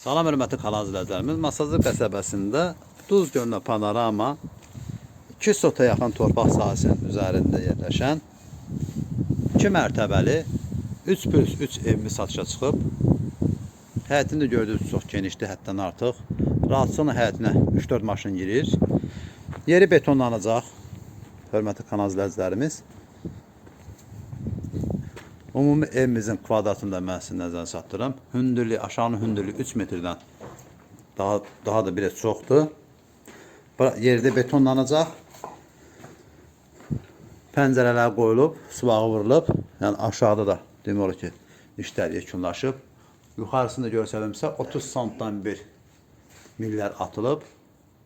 Salam hörmətli kanal izləyicilərimiz. Masazlı qəsəbəsində Duz gölünə panorama 2 sota yaxın torpaq sahəsinin üzərində yerləşən 2 mərtəbəli 3 plus 3 evimiz satışa çıxıb. Həyətində gördüyünüz çox genişdir, həddən artıq. Rahatçılıqla həyətinə 3-4 maşın girir. Yeri betonlanacaq. Hörmətli kanal izləyicilərimiz. Ümumi evimizin kvadratında mən sizə nəzərə çatdırım. Hündürlüyü, aşağı hündürlüyü 3 metrdən daha daha da biraz çoxdur. Yerdə betonlanacaq. Pəncərələr qoyulub, sıvağı vurulub. Yəni aşağıda da demək olar ki, işlər yekunlaşıb. Yuxarısında görsəlimsə 30 santdan bir millər atılıb.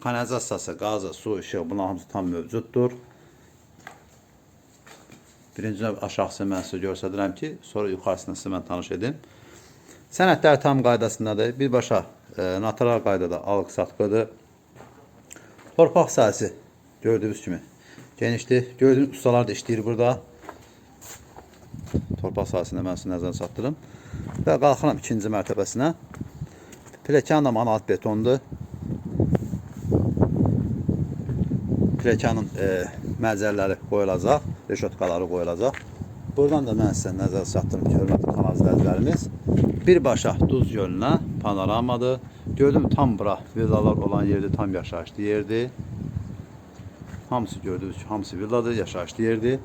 Kanalizasiyası, qazı, su, işıq bunlar hamısı tam mövcuddur. Birinci aşağısı mən sizə göstərirəm ki, sonra yuxarısını sizə mən tanış edim. Sənədlər tam qaydasındadır. Birbaşa e, natural qaydada alıq-satqıdır. Torpaq sahəsi gördüyünüz kimi genişdir. Gördüyünüz ustalar da işləyir burada. Torpaq sahəsində mən sizə nəzərə çatdırım. Və qalxıram ikinci mərtəbəsinə. Plekan da manat betondur. Plekanın e, məzərləri qoyulacaq, reşotkaları qoyulacaq. Buradan da mən sizə nəzər çatdırım ki, hörmətli kanal izləyicilərimiz, birbaşa Duz gölünə panoramadır. Gördüm tam bura villalar olan yerdə tam yaşayışlı yerdir. Hamısı gördüyünüz kimi hamısı villadır, yaşayışlı yerdir.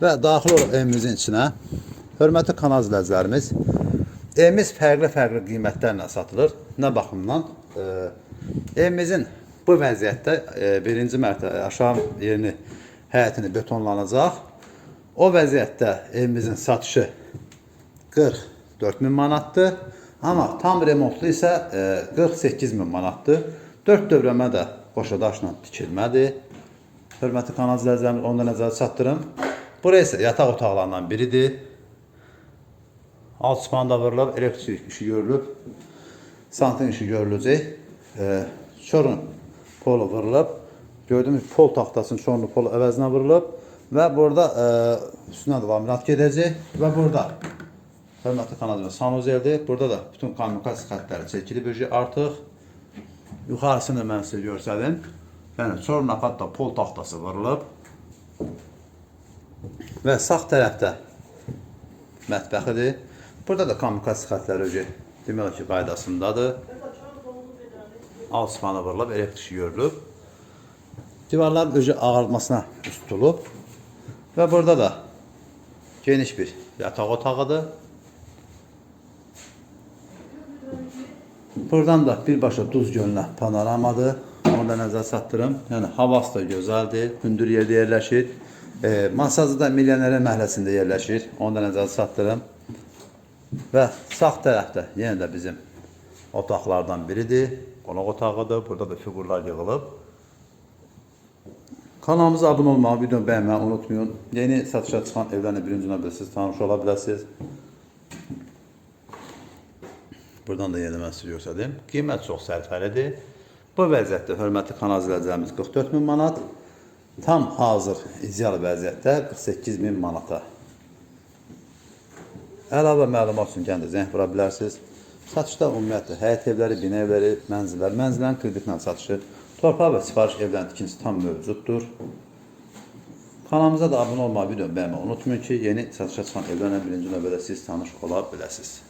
Və daxil olub evimizin içinə. Hörmətli kanal izləyicilərimiz, evimiz fərqli-fərqli qiymətlərlə satılır. Nə baxımdan? E, evimizin bu vəziyyətdə e, birinci mərtəbə aşağı yerini həyətini betonlanacaq. O vəziyyətdə evimizin satışı 44 min manatdır. Amma tam remontlu isə e, 48 min manatdır. 4 dövrəmə də qoşa daşla tikilmədir. Hörmətli kanal izləyicilərimiz onu da nəzərə çatdırım. Bura isə yataq otaqlarından biridir. Alt spanda vurulub, elektrik işi görülüb. Santin işi görüləcək. E, çorun polu vurulub. Gördüyünüz pol taxtasının çorlu polu əvəzinə vurulub. Və burada e, üstünə də laminat gedəcək. Və burada hörmətli kanalımız sanuzeldir. Burada da bütün kommunikasiya xəttləri çəkilib artıq. Yuxarısını mən sizə göstərdim. Yəni çor nafatda pol taxtası vurulub. Və sağ tərəfdə mətbəxidir. Burada da kommunikasiya xəttləri öcü demək ki, qaydasındadır. Alt spanı vurulub, elektrik görülüb. Divarların özü ağartmasına üst tutulub. Və burada da geniş bir yataq otağıdır. Buradan da birbaşa Duz gölünə panoramadır. Onu da nəzərə çatdırım. Yəni havası da gözəldir, hündür yerdə yerləşir. E, Masazı da Milyonerə məhəlləsində yerləşir. Onu da nəzərə çatdırım. Və sağ tərəfdə yenə də bizim otaqlardan biridir. Qonaq otağıdır. Burada da fiqurlar yığılıb. Kanalımıza abunə olmağı, videonu bəyənməyi unutmayın. Yeni satışa çıxan evlərlə birinci növbədə siz tanış ola bilərsiniz. Buradan da yenə mən sizə göstərdim. Qiymət çox sərfəlidir. Bu vəziyyətdə hörmətli kanal izləyicilərimiz 44 min manat. Tam hazır ideal vəziyyətdə 48 min manata. Əlavə məlumat üçün gəndə zəng vura bilərsiniz. Satışda ümumiyyətlə həyət evləri, bina evləri, mənzillər, mənzillərin kreditlə satışı, torpaq və sifariş evlərin tikintisi tam mövcuddur. Kanalımıza da abunə olmağı, videonu bəyənməyi unutmayın ki, yeni satışa çıxan evlərlə birinci növbədə siz tanış ola biləsiniz.